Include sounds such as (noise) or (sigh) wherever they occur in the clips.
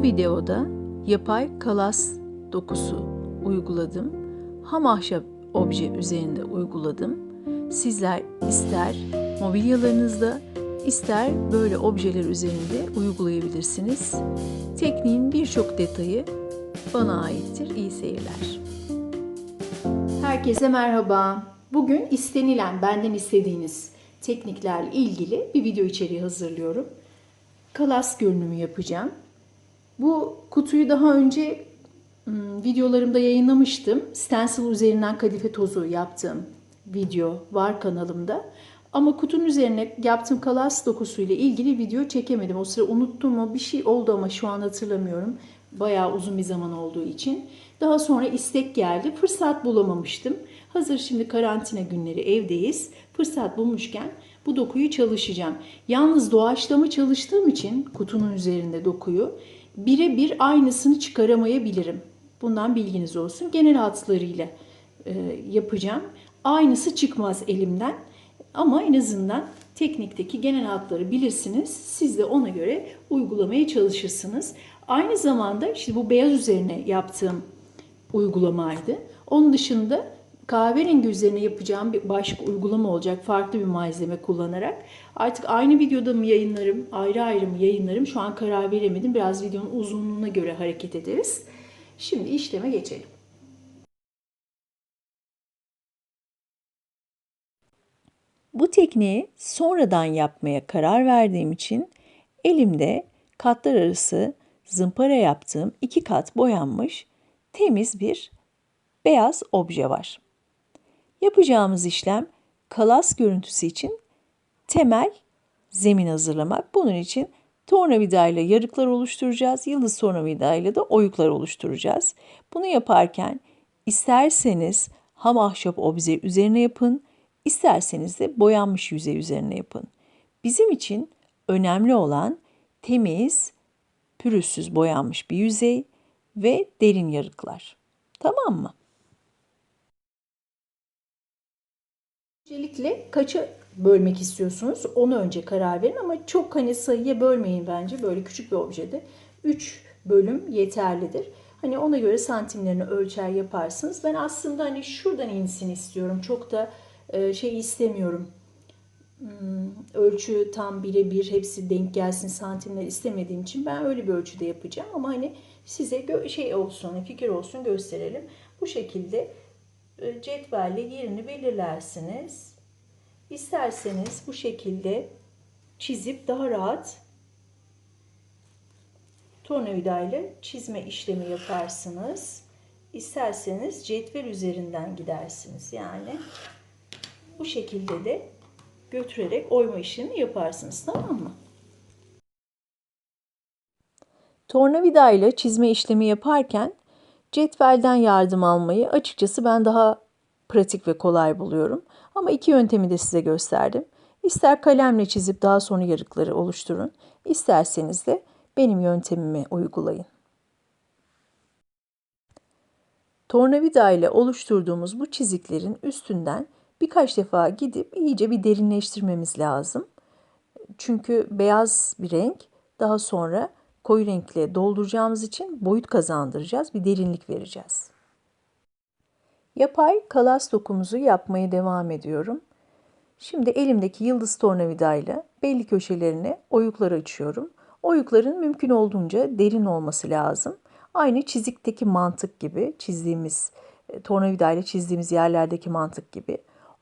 Bu videoda yapay kalas dokusu uyguladım. Ham ahşap obje üzerinde uyguladım. Sizler ister mobilyalarınızda ister böyle objeler üzerinde uygulayabilirsiniz. Tekniğin birçok detayı bana aittir. İyi seyirler. Herkese merhaba. Bugün istenilen, benden istediğiniz tekniklerle ilgili bir video içeriği hazırlıyorum. Kalas görünümü yapacağım. Bu kutuyu daha önce videolarımda yayınlamıştım. Stencil üzerinden kadife tozu yaptığım video var kanalımda. Ama kutunun üzerine yaptığım kalas dokusuyla ilgili video çekemedim. O sıra unuttum mu bir şey oldu ama şu an hatırlamıyorum. Bayağı uzun bir zaman olduğu için. Daha sonra istek geldi. Fırsat bulamamıştım. Hazır şimdi karantina günleri evdeyiz. Fırsat bulmuşken bu dokuyu çalışacağım. Yalnız doğaçlama çalıştığım için kutunun üzerinde dokuyu birebir aynısını çıkaramayabilirim. Bundan bilginiz olsun. Genel hatlarıyla e, yapacağım. Aynısı çıkmaz elimden. Ama en azından teknikteki genel hatları bilirsiniz. Siz de ona göre uygulamaya çalışırsınız. Aynı zamanda işte bu beyaz üzerine yaptığım uygulamaydı. Onun dışında kahverengi üzerine yapacağım bir başka uygulama olacak farklı bir malzeme kullanarak. Artık aynı videoda mı yayınlarım, ayrı ayrı mı yayınlarım şu an karar veremedim. Biraz videonun uzunluğuna göre hareket ederiz. Şimdi işleme geçelim. Bu tekniği sonradan yapmaya karar verdiğim için elimde katlar arası zımpara yaptığım iki kat boyanmış temiz bir beyaz obje var. Yapacağımız işlem kalas görüntüsü için temel zemin hazırlamak. Bunun için tornavida ile yarıklar oluşturacağız. Yıldız tornavida ile de oyuklar oluşturacağız. Bunu yaparken isterseniz ham ahşap obje üzerine yapın, isterseniz de boyanmış yüzey üzerine yapın. Bizim için önemli olan temiz, pürüzsüz boyanmış bir yüzey ve derin yarıklar. Tamam mı? Öncelikle kaça bölmek istiyorsunuz onu önce karar verin ama çok hani sayıya bölmeyin bence böyle küçük bir objede. 3 bölüm yeterlidir. Hani ona göre santimlerini ölçer yaparsınız. Ben aslında hani şuradan insin istiyorum. Çok da e, şey istemiyorum. Hmm, ölçü tam birebir hepsi denk gelsin santimler istemediğim için ben öyle bir ölçüde yapacağım. Ama hani size şey olsun, fikir olsun gösterelim. Bu şekilde cetvelle yerini belirlersiniz. İsterseniz bu şekilde çizip daha rahat tornavida ile çizme işlemi yaparsınız. İsterseniz cetvel üzerinden gidersiniz. Yani bu şekilde de götürerek oyma işini yaparsınız. Tamam mı? Tornavida ile çizme işlemi yaparken cetvelden yardım almayı açıkçası ben daha pratik ve kolay buluyorum. Ama iki yöntemi de size gösterdim. İster kalemle çizip daha sonra yarıkları oluşturun, isterseniz de benim yöntemimi uygulayın. Tornavida ile oluşturduğumuz bu çiziklerin üstünden birkaç defa gidip iyice bir derinleştirmemiz lazım. Çünkü beyaz bir renk daha sonra koyu renkle dolduracağımız için boyut kazandıracağız, bir derinlik vereceğiz. Yapay kalas dokumuzu yapmaya devam ediyorum. Şimdi elimdeki yıldız tornavida ile belli köşelerine oyuklar açıyorum. Oyukların mümkün olduğunca derin olması lazım. Aynı çizikteki mantık gibi, çizdiğimiz tornavida ile çizdiğimiz yerlerdeki mantık gibi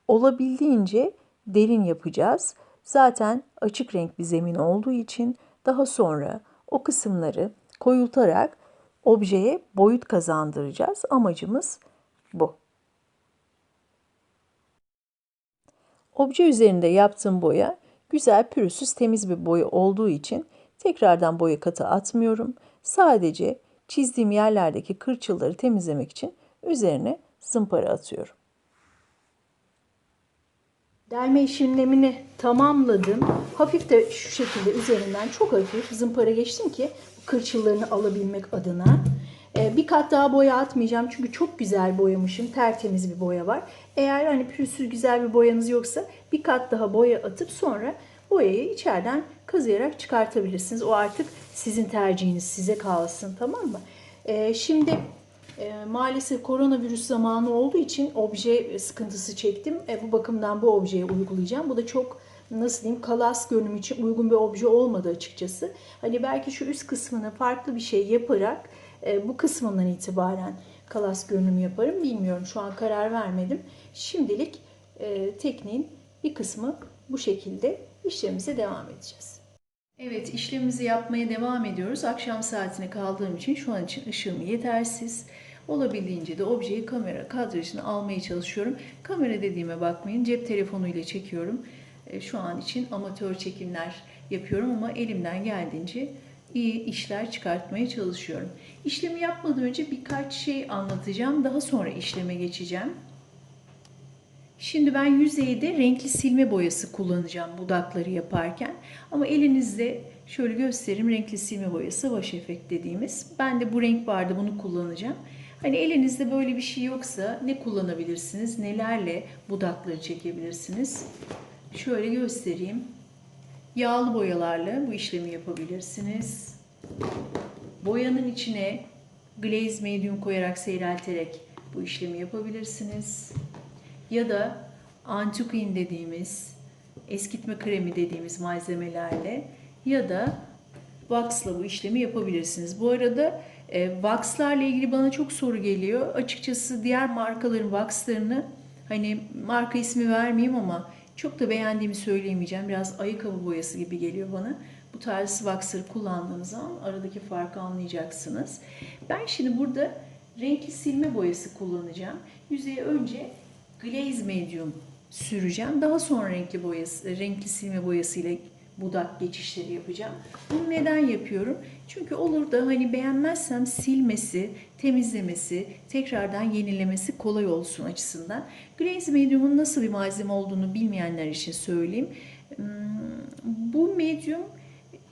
olabildiğince derin yapacağız. Zaten açık renk bir zemin olduğu için daha sonra o kısımları koyultarak objeye boyut kazandıracağız. Amacımız bu. Obje üzerinde yaptığım boya güzel pürüzsüz temiz bir boya olduğu için tekrardan boya katı atmıyorum. Sadece çizdiğim yerlerdeki kırçılları temizlemek için üzerine zımpara atıyorum. Delme işlemini tamamladım. Hafif de şu şekilde üzerinden çok hafif zımpara geçtim ki kırçıllarını alabilmek adına. Ee, bir kat daha boya atmayacağım çünkü çok güzel boyamışım. Tertemiz bir boya var. Eğer hani pürüzsüz güzel bir boyanız yoksa bir kat daha boya atıp sonra boyayı içeriden kazıyarak çıkartabilirsiniz. O artık sizin tercihiniz, size kalsın tamam mı? Ee, şimdi e, maalesef koronavirüs zamanı olduğu için obje sıkıntısı çektim. E, bu bakımdan bu objeye uygulayacağım. Bu da çok nasıl diyeyim kalas görünümü için uygun bir obje olmadı açıkçası. Hani belki şu üst kısmına farklı bir şey yaparak e, bu kısmından itibaren kalas görünümü yaparım. Bilmiyorum şu an karar vermedim. Şimdilik e, tekniğin bir kısmı bu şekilde işlemimize devam edeceğiz. Evet işlemimizi yapmaya devam ediyoruz. Akşam saatine kaldığım için şu an için ışığım yetersiz. Olabildiğince de objeyi kamera kadrajını almaya çalışıyorum. Kamera dediğime bakmayın cep telefonuyla çekiyorum. E, Şu an için amatör çekimler yapıyorum ama elimden geldiğince iyi işler çıkartmaya çalışıyorum. İşlemi yapmadan önce birkaç şey anlatacağım. Daha sonra işleme geçeceğim. Şimdi ben yüzeyde renkli silme boyası kullanacağım budakları yaparken. Ama elinizde şöyle göstereyim renkli silme boyası wash efekt dediğimiz. Ben de bu renk vardı bunu kullanacağım. Hani elinizde böyle bir şey yoksa ne kullanabilirsiniz? Nelerle budakları çekebilirsiniz? Şöyle göstereyim. Yağlı boyalarla bu işlemi yapabilirsiniz. Boyanın içine glaze medium koyarak seyrelterek bu işlemi yapabilirsiniz. Ya da antukin dediğimiz eskitme kremi dediğimiz malzemelerle ya da wax'la bu işlemi yapabilirsiniz. Bu arada e, wax'larla ilgili bana çok soru geliyor. Açıkçası diğer markaların wax'larını hani marka ismi vermeyeyim ama çok da beğendiğimi söyleyemeyeceğim. Biraz ayakkabı boyası gibi geliyor bana. Bu tarz wax'ları kullandığınız zaman aradaki farkı anlayacaksınız. Ben şimdi burada renkli silme boyası kullanacağım. Yüzeye önce glaze medium süreceğim. Daha sonra renkli boyası, renkli silme boyası ile budak geçişleri yapacağım. Bunu neden yapıyorum? Çünkü olur da hani beğenmezsem silmesi, temizlemesi, tekrardan yenilemesi kolay olsun açısından. Glaze medium'un nasıl bir malzeme olduğunu bilmeyenler için söyleyeyim. Hmm, Bu medium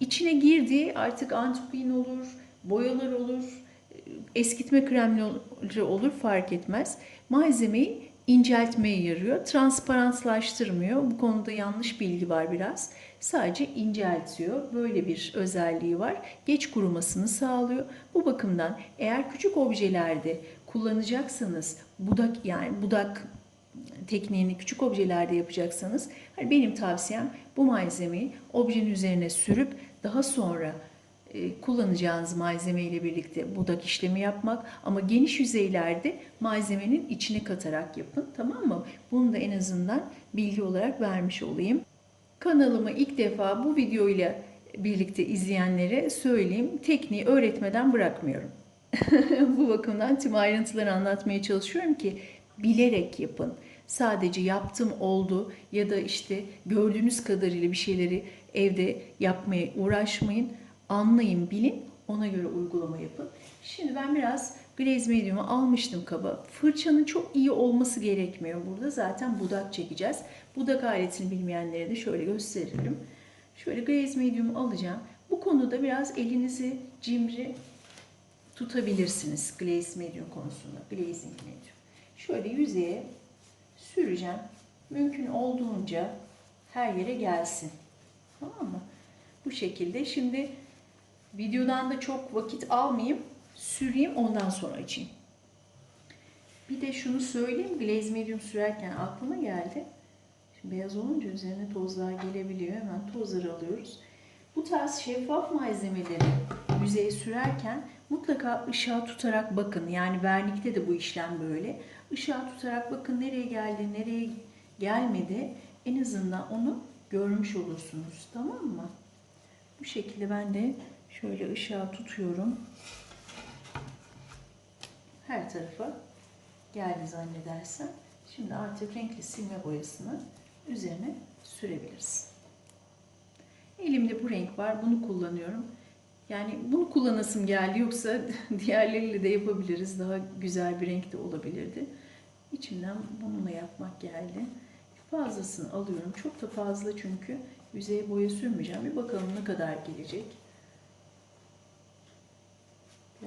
içine girdiği artık antukin olur, boyalar olur, eskitme kremleri olur fark etmez. Malzemeyi inceltmeye yarıyor. Transparantlaştırmıyor. Bu konuda yanlış bilgi var biraz. Sadece inceltiyor. Böyle bir özelliği var. Geç kurumasını sağlıyor. Bu bakımdan eğer küçük objelerde kullanacaksanız budak yani budak tekniğini küçük objelerde yapacaksanız hani benim tavsiyem bu malzemeyi objenin üzerine sürüp daha sonra kullanacağınız malzeme ile birlikte budak işlemi yapmak ama geniş yüzeylerde malzemenin içine katarak yapın tamam mı? Bunu da en azından bilgi olarak vermiş olayım. Kanalımı ilk defa bu videoyla birlikte izleyenlere söyleyeyim tekniği öğretmeden bırakmıyorum. (laughs) bu bakımdan tüm ayrıntıları anlatmaya çalışıyorum ki bilerek yapın. Sadece yaptım oldu ya da işte gördüğünüz kadarıyla bir şeyleri evde yapmaya uğraşmayın anlayın, bilin, ona göre uygulama yapın. Şimdi ben biraz glaze medium'u almıştım kaba. Fırçanın çok iyi olması gerekmiyor burada. Zaten budak çekeceğiz. Budak aletini bilmeyenlere de şöyle gösterelim. Şöyle glaze medium'u alacağım. Bu konuda biraz elinizi cimri tutabilirsiniz glaze medium konusunda. Glazing medium. Şöyle yüzeye süreceğim. Mümkün olduğunca her yere gelsin. Tamam mı? Bu şekilde. Şimdi Videodan da çok vakit almayayım. Süreyim ondan sonra açayım. Bir de şunu söyleyeyim. Glaze medium sürerken aklıma geldi. Şimdi beyaz olunca üzerine tozlar gelebiliyor. Hemen tozları alıyoruz. Bu tarz şeffaf malzemeleri yüzeye sürerken mutlaka ışığa tutarak bakın. Yani vernikte de bu işlem böyle. Işığa tutarak bakın nereye geldi, nereye gelmedi. En azından onu görmüş olursunuz. Tamam mı? Bu şekilde ben de Şöyle ışığa tutuyorum. Her tarafa geldi zannedersem. Şimdi artık renkli silme boyasını üzerine sürebiliriz. Elimde bu renk var. Bunu kullanıyorum. Yani bunu kullanasım geldi. Yoksa (laughs) diğerleriyle de yapabiliriz. Daha güzel bir renk de olabilirdi. İçimden bununla yapmak geldi. Fazlasını alıyorum. Çok da fazla çünkü yüzeye boya sürmeyeceğim. Bir bakalım ne kadar gelecek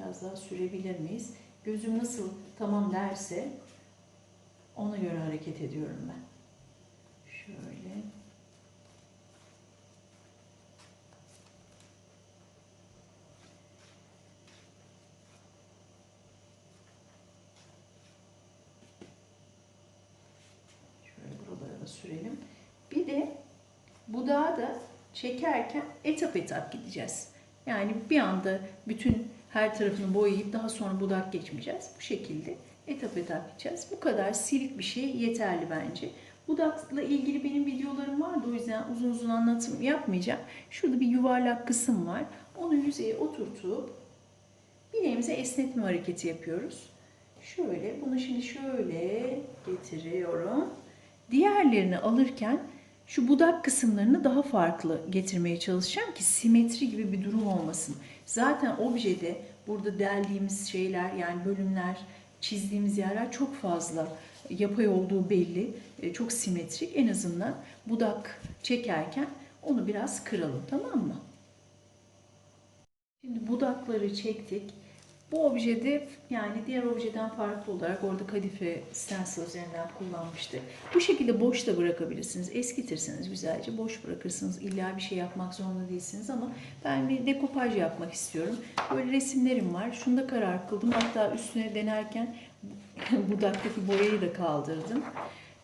biraz daha sürebilir miyiz? Gözüm nasıl tamam derse ona göre hareket ediyorum ben. Şöyle. Şöyle burada da sürelim. Bir de bu budağı da çekerken etap etap gideceğiz. Yani bir anda bütün her tarafını boyayıp daha sonra budak geçmeyeceğiz. Bu şekilde etap etap gideceğiz. Bu kadar silik bir şey yeterli bence. Budakla ilgili benim videolarım vardı o yüzden uzun uzun anlatım yapmayacağım. Şurada bir yuvarlak kısım var. Onu yüzeye oturtup bileğimize esnetme hareketi yapıyoruz. Şöyle bunu şimdi şöyle getiriyorum. Diğerlerini alırken şu budak kısımlarını daha farklı getirmeye çalışacağım ki simetri gibi bir durum olmasın. Zaten objede burada deldiğimiz şeyler yani bölümler, çizdiğimiz yerler çok fazla yapay olduğu belli. E, Çok simetrik. En azından budak çekerken onu biraz kıralım tamam mı? Şimdi budakları çektik. Bu objede yani diğer objeden farklı olarak orada kadife stencil üzerinden kullanmıştık. Bu şekilde boş da bırakabilirsiniz. Eskitirsiniz güzelce. Boş bırakırsınız. İlla bir şey yapmak zorunda değilsiniz ama ben bir dekopaj yapmak istiyorum. Böyle resimlerim var. Şunda karar kıldım. Hatta üstüne denerken (laughs) budaktaki boyayı da kaldırdım.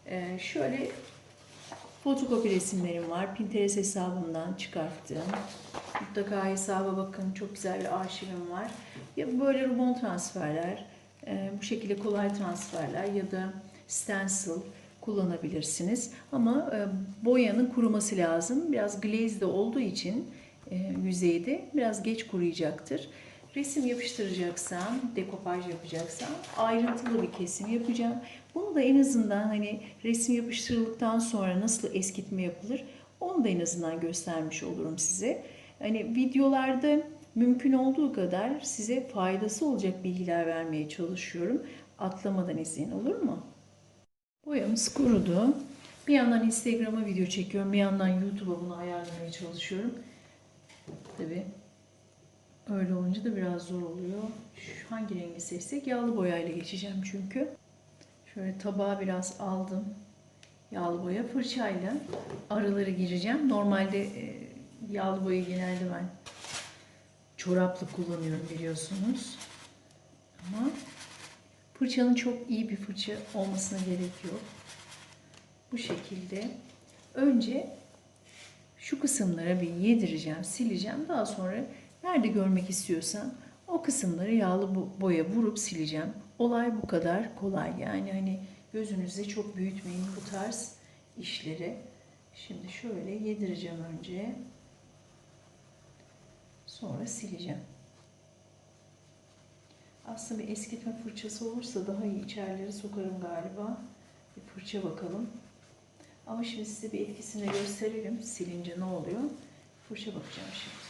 Ee, şöyle fotokopi resimlerim var. Pinterest hesabından çıkarttım. Mutlaka hesaba bakın. Çok güzel bir arşivim var. Ya böyle rubon transferler, e, bu şekilde kolay transferler ya da stencil kullanabilirsiniz. Ama e, boyanın kuruması lazım. Biraz glaze de olduğu için e, yüzeyde biraz geç kuruyacaktır. Resim yapıştıracaksam, dekopaj yapacaksam ayrıntılı bir kesim yapacağım. Bunu da en azından hani resim yapıştırıldıktan sonra nasıl eskitme yapılır onu da en azından göstermiş olurum size. Hani videolarda mümkün olduğu kadar size faydası olacak bilgiler vermeye çalışıyorum. Atlamadan izleyin olur mu? Boyamız kurudu. Bir yandan Instagram'a video çekiyorum, bir yandan YouTube'a bunu ayarlamaya çalışıyorum. Tabii öyle olunca da biraz zor oluyor. Şu hangi rengi seçsek yağlı boyayla geçeceğim çünkü. Şöyle tabağa biraz aldım. Yağlı boya fırçayla araları gireceğim. Normalde e, yağlı boyayı genelde ben çorapla kullanıyorum biliyorsunuz. Ama fırçanın çok iyi bir fırça olmasına gerek yok. Bu şekilde önce şu kısımlara bir yedireceğim, sileceğim. Daha sonra nerede görmek istiyorsan o kısımları yağlı bo- boya vurup sileceğim. Olay bu kadar kolay. Yani hani gözünüzde çok büyütmeyin bu tarz işleri. Şimdi şöyle yedireceğim önce. Sonra sileceğim. Aslında bir eskitme fırçası olursa daha iyi içerileri sokarım galiba. Bir fırça bakalım. Ama şimdi size bir etkisini gösterelim. Silince ne oluyor? Fırça bakacağım şimdi.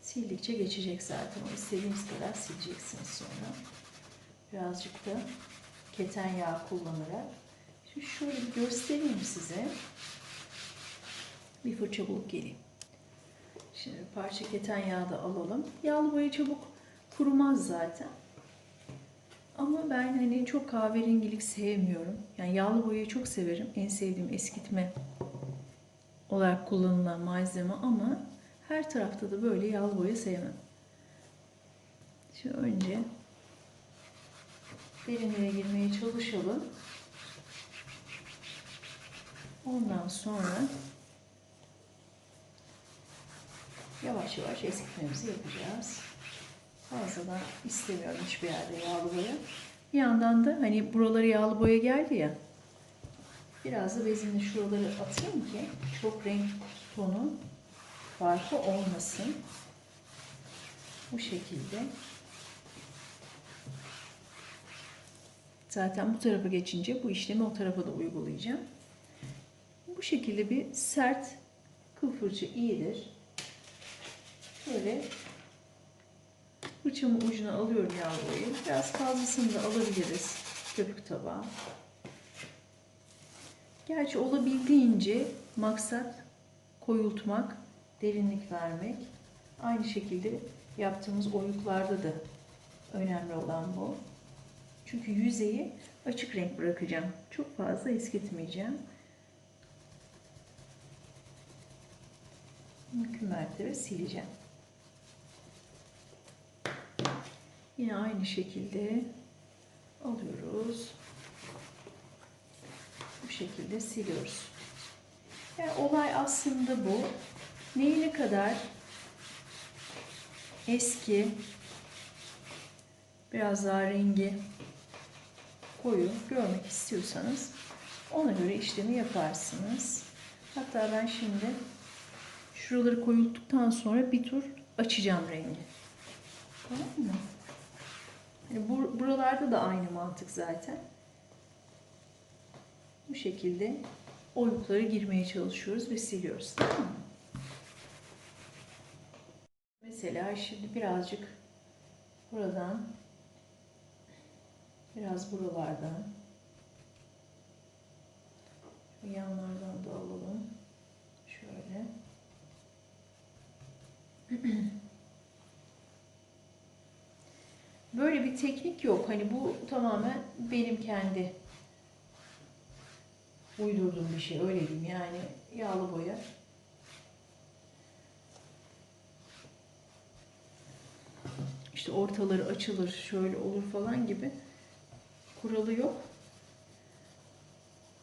Sildikçe geçecek zaten. O istediğiniz kadar sileceksiniz sonra. Birazcık da keten yağı kullanarak. Şimdi şöyle bir göstereyim size. Bir fırça bulup geleyim. Şimdi bir parça keten yağı da alalım. Yağlı boya çabuk kurumaz zaten. Ama ben hani çok kahverengilik sevmiyorum. Yani yağlı boyayı çok severim. En sevdiğim eskitme olarak kullanılan malzeme ama her tarafta da böyle yağlı boya sevmem. Şimdi önce derinlere girmeye çalışalım. Ondan sonra yavaş yavaş eskitmemizi yapacağız. Fazladan istemiyorum hiçbir yerde yağlı boya. Bir yandan da hani buralara yağlı boya geldi ya. Biraz da bezimle şuraları atayım ki çok renk tonu farkı olmasın. Bu şekilde. Zaten bu tarafa geçince bu işlemi o tarafa da uygulayacağım. Bu şekilde bir sert kıl fırça iyidir. Şöyle fırçamın ucuna alıyorum yağlıyı. Biraz fazlasını da alabiliriz köpük tabağa. Gerçi olabildiğince maksat koyultmak, derinlik vermek. Aynı şekilde yaptığımız oyuklarda da önemli olan bu. Çünkü yüzeyi açık renk bırakacağım. Çok fazla eskitmeyeceğim. Mümkün mertebe sileceğim. Yine aynı şekilde alıyoruz. şekilde siliyoruz. Yani olay aslında bu. Neyi ne kadar eski, biraz daha rengi koyu görmek istiyorsanız ona göre işlemi yaparsınız. Hatta ben şimdi şuraları koyulttuktan sonra bir tur açacağım rengi. Tamam mı? Yani bur- buralarda da aynı mantık zaten. Bu şekilde oyuklara girmeye çalışıyoruz ve siliyoruz. Tamam mı? Mesela şimdi birazcık buradan biraz buralardan yanlardan da alalım. Şöyle. (clears throat) Böyle bir teknik yok. Hani bu tamamen benim kendi uydurduğum bir şey. Öyle diyeyim yani yağlı boya. İşte ortaları açılır, şöyle olur falan gibi kuralı yok.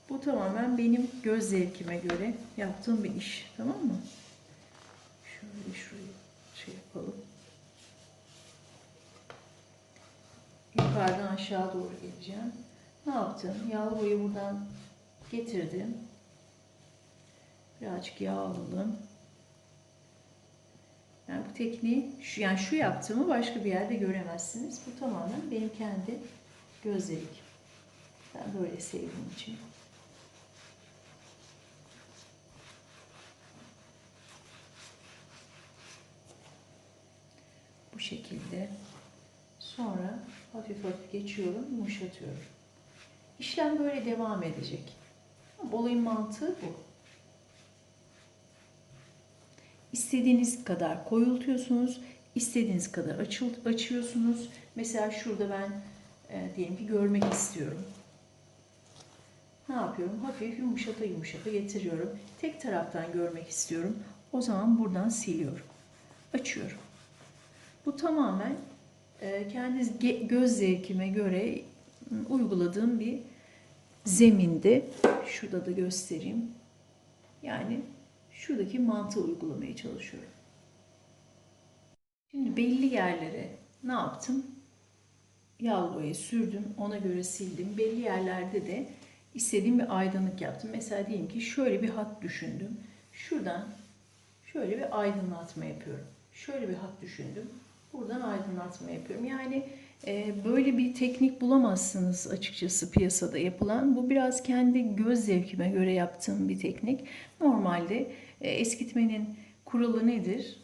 Bu tamamen benim göz zevkime göre yaptığım bir iş. Tamam mı? Şöyle şurayı şey yapalım. Yukarıdan aşağı doğru geleceğim. Ne yaptım? Yağlı boyu buradan getirdim. Birazcık yağ alalım. Yani bu tekniği, şu, yani şu yaptığımı başka bir yerde göremezsiniz. Bu tamamen benim kendi göz zevkim. Ben böyle sevdiğim için. Bu şekilde. Hafif hafif geçiyorum, yumuşatıyorum. İşlem böyle devam edecek. Olayın mantığı bu. İstediğiniz kadar koyultuyorsunuz, istediğiniz kadar açıl, açıyorsunuz. Mesela şurada ben e, diyelim ki görmek istiyorum. Ne yapıyorum? Hafif yumuşata yumuşata getiriyorum. Tek taraftan görmek istiyorum. O zaman buradan siliyorum. Açıyorum. Bu tamamen kendi ge- göz zevkime göre m, uyguladığım bir zeminde. Şurada da göstereyim. Yani şuradaki mantığı uygulamaya çalışıyorum. Şimdi belli yerlere ne yaptım? Yağlı sürdüm, ona göre sildim. Belli yerlerde de istediğim bir aydınlık yaptım. Mesela diyelim ki şöyle bir hat düşündüm. Şuradan şöyle bir aydınlatma yapıyorum. Şöyle bir hat düşündüm. Buradan aydınlatma yapıyorum. Yani e, böyle bir teknik bulamazsınız açıkçası piyasada yapılan. Bu biraz kendi göz zevkime göre yaptığım bir teknik. Normalde e, eskitmenin kuralı nedir?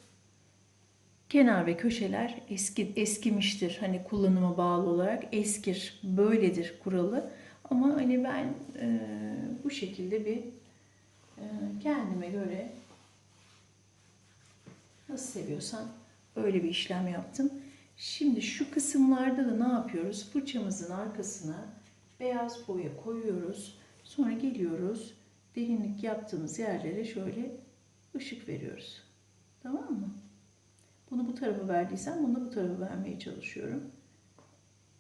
Kenar ve köşeler eski eskimiştir. Hani kullanıma bağlı olarak eskir. Böyledir kuralı. Ama hani ben e, bu şekilde bir e, kendime göre nasıl seviyorsam öyle bir işlem yaptım. Şimdi şu kısımlarda da ne yapıyoruz? Fırçamızın arkasına beyaz boya koyuyoruz. Sonra geliyoruz. Derinlik yaptığımız yerlere şöyle ışık veriyoruz. Tamam mı? Bunu bu tarafa verdiysem bunu da bu tarafa vermeye çalışıyorum.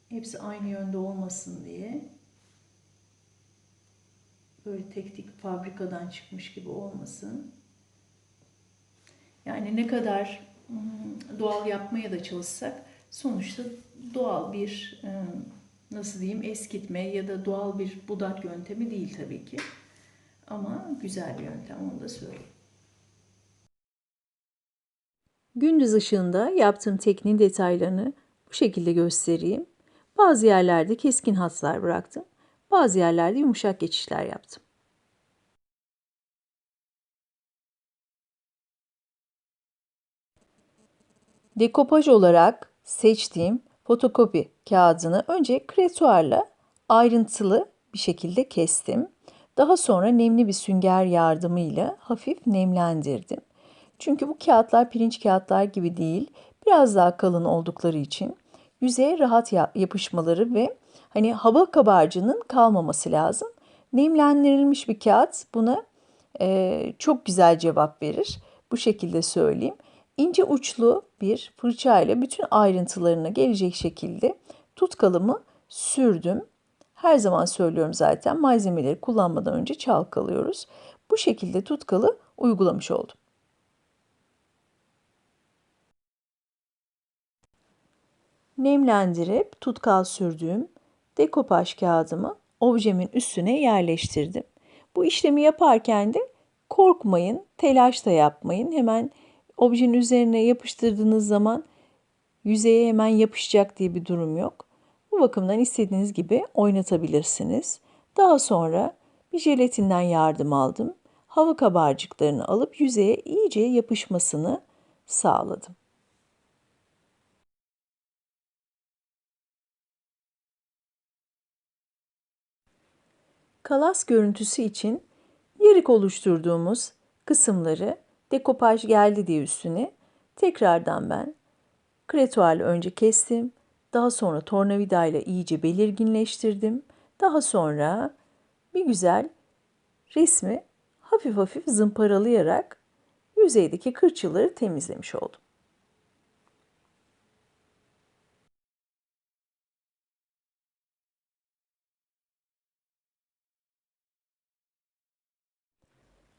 Hepsi aynı yönde olmasın diye. Böyle tek tek fabrikadan çıkmış gibi olmasın. Yani ne kadar doğal yapmaya da çalışsak sonuçta doğal bir ım, nasıl diyeyim eskitme ya da doğal bir budak yöntemi değil tabii ki. Ama güzel bir yöntem onu da söyleyeyim. Gündüz ışığında yaptığım tekniğin detaylarını bu şekilde göstereyim. Bazı yerlerde keskin hatlar bıraktım. Bazı yerlerde yumuşak geçişler yaptım. Dekopaj olarak seçtiğim fotokopi kağıdını önce kretuarla ayrıntılı bir şekilde kestim. Daha sonra nemli bir sünger yardımıyla hafif nemlendirdim. Çünkü bu kağıtlar pirinç kağıtlar gibi değil, biraz daha kalın oldukları için yüzeye rahat yapışmaları ve hani hava kabarcığının kalmaması lazım. Nemlendirilmiş bir kağıt buna e, çok güzel cevap verir. Bu şekilde söyleyeyim. İnce uçlu bir fırçayla bütün ayrıntılarına gelecek şekilde tutkalımı sürdüm. Her zaman söylüyorum zaten malzemeleri kullanmadan önce çalkalıyoruz. Bu şekilde tutkalı uygulamış oldum. Nemlendirip tutkal sürdüğüm dekopaj kağıdımı objemin üstüne yerleştirdim. Bu işlemi yaparken de korkmayın, telaş da yapmayın. Hemen objenin üzerine yapıştırdığınız zaman yüzeye hemen yapışacak diye bir durum yok. Bu bakımdan istediğiniz gibi oynatabilirsiniz. Daha sonra bir jelatinden yardım aldım. Hava kabarcıklarını alıp yüzeye iyice yapışmasını sağladım. Kalas görüntüsü için yarık oluşturduğumuz kısımları dekopaj geldi diye üstüne tekrardan ben kretuarla önce kestim. Daha sonra tornavida ile iyice belirginleştirdim. Daha sonra bir güzel resmi hafif hafif zımparalayarak yüzeydeki kırçılları temizlemiş oldum.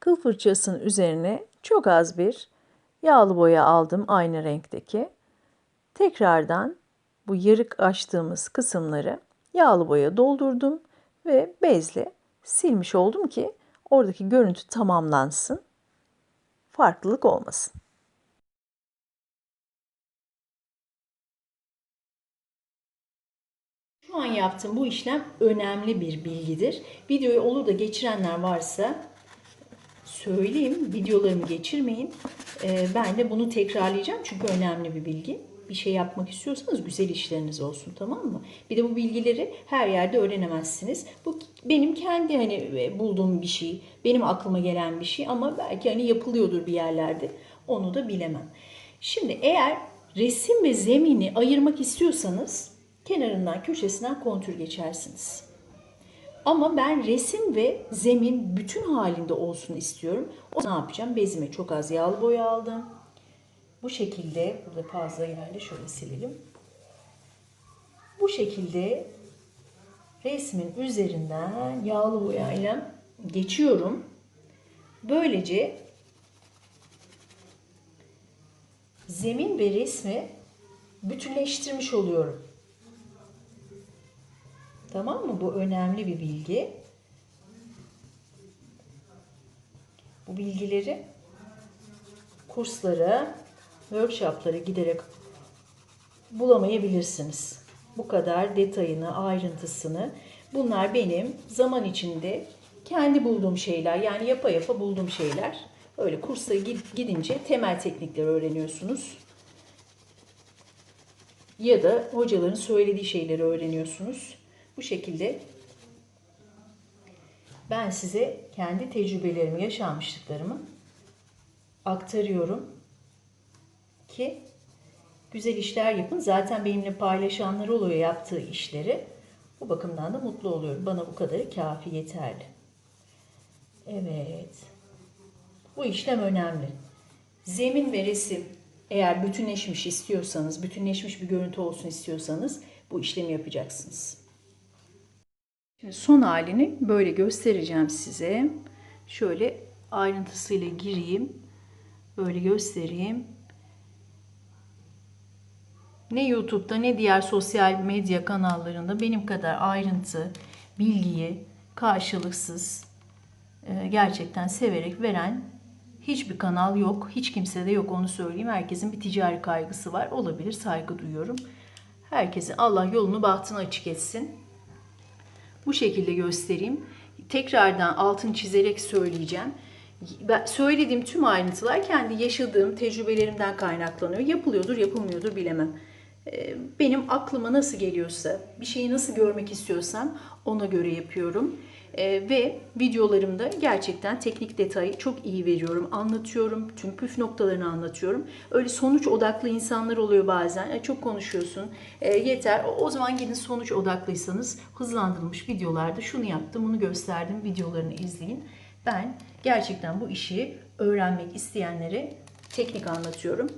Kıl fırçasının üzerine çok az bir yağlı boya aldım aynı renkteki. Tekrardan bu yarık açtığımız kısımları yağlı boya doldurdum ve bezle silmiş oldum ki oradaki görüntü tamamlansın. Farklılık olmasın. Şu an yaptığım bu işlem önemli bir bilgidir. Videoyu olur da geçirenler varsa söyleyeyim. Videolarımı geçirmeyin. Ee, ben de bunu tekrarlayacağım çünkü önemli bir bilgi. Bir şey yapmak istiyorsanız güzel işleriniz olsun tamam mı? Bir de bu bilgileri her yerde öğrenemezsiniz. Bu benim kendi hani e, bulduğum bir şey, benim aklıma gelen bir şey ama belki hani yapılıyordur bir yerlerde. Onu da bilemem. Şimdi eğer resim ve zemini ayırmak istiyorsanız kenarından köşesinden kontür geçersiniz. Ama ben resim ve zemin bütün halinde olsun istiyorum. O ne yapacağım? Bezime çok az yağlı boya aldım. Bu şekilde, burada fazla yerde şöyle silelim. Bu şekilde resmin üzerinden yağlı boyayla geçiyorum. Böylece zemin ve resmi bütünleştirmiş oluyorum. Tamam mı? Bu önemli bir bilgi. Bu bilgileri kurslara, workshoplara giderek bulamayabilirsiniz. Bu kadar detayını, ayrıntısını. Bunlar benim zaman içinde kendi bulduğum şeyler. Yani yapa yapa bulduğum şeyler. Öyle kursa gidince temel teknikleri öğreniyorsunuz. Ya da hocaların söylediği şeyleri öğreniyorsunuz. Bu şekilde ben size kendi tecrübelerimi, yaşanmışlıklarımı aktarıyorum ki güzel işler yapın. Zaten benimle paylaşanlar oluyor yaptığı işleri. Bu bakımdan da mutlu oluyorum. Bana bu kadarı kafi yeterli. Evet. Bu işlem önemli. Zemin ve resim eğer bütünleşmiş istiyorsanız, bütünleşmiş bir görüntü olsun istiyorsanız bu işlemi yapacaksınız. Şimdi son halini böyle göstereceğim size. Şöyle ayrıntısıyla gireyim. Böyle göstereyim. Ne YouTube'da ne diğer sosyal medya kanallarında benim kadar ayrıntı, bilgiyi karşılıksız e, gerçekten severek veren hiçbir kanal yok. Hiç kimse de yok onu söyleyeyim. Herkesin bir ticari kaygısı var. Olabilir saygı duyuyorum. Herkesin Allah yolunu bahtını açık etsin. Bu şekilde göstereyim. Tekrardan altın çizerek söyleyeceğim. Ben söylediğim tüm ayrıntılar kendi yaşadığım tecrübelerimden kaynaklanıyor. Yapılıyordur, yapılmıyordur bilemem. Ee, benim aklıma nasıl geliyorsa, bir şeyi nasıl görmek istiyorsam ona göre yapıyorum. Ee, ve videolarımda gerçekten teknik detayı çok iyi veriyorum, anlatıyorum, tüm püf noktalarını anlatıyorum. Öyle sonuç odaklı insanlar oluyor bazen. E, çok konuşuyorsun, e, yeter. O, o zaman gidin sonuç odaklıysanız hızlandırılmış videolarda şunu yaptım, bunu gösterdim videolarını izleyin. Ben gerçekten bu işi öğrenmek isteyenlere teknik anlatıyorum.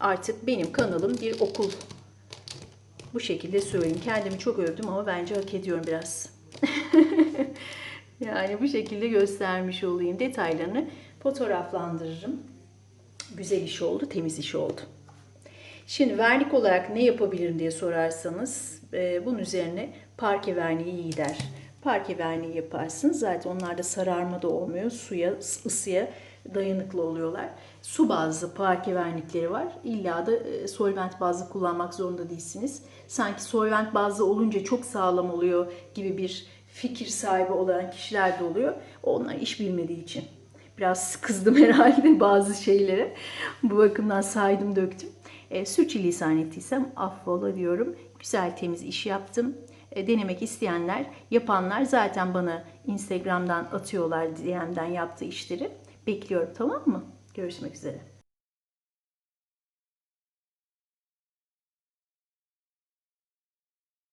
Artık benim kanalım bir okul. Bu şekilde söyleyeyim. Kendimi çok övdüm ama bence hak ediyorum biraz. (laughs) (laughs) yani bu şekilde göstermiş olayım. Detaylarını fotoğraflandırırım. Güzel iş oldu, temiz iş oldu. Şimdi vernik olarak ne yapabilirim diye sorarsanız e, bunun üzerine parke verniği iyi gider. Parke verniği yaparsınız. Zaten onlarda sararma da olmuyor. Suya, ısıya dayanıklı oluyorlar. Su bazlı parke vernikleri var. İlla da e, solvent bazlı kullanmak zorunda değilsiniz. Sanki solvent bazlı olunca çok sağlam oluyor gibi bir fikir sahibi olan kişiler de oluyor. Onlar iş bilmediği için. Biraz kızdım (laughs) herhalde bazı şeylere. Bu bakımdan saydım döktüm. E, sürçülisan ettiysem affola diyorum. Güzel temiz iş yaptım. E, denemek isteyenler, yapanlar zaten bana Instagram'dan atıyorlar DM'den yaptığı işleri. Bekliyorum tamam mı? Görüşmek üzere.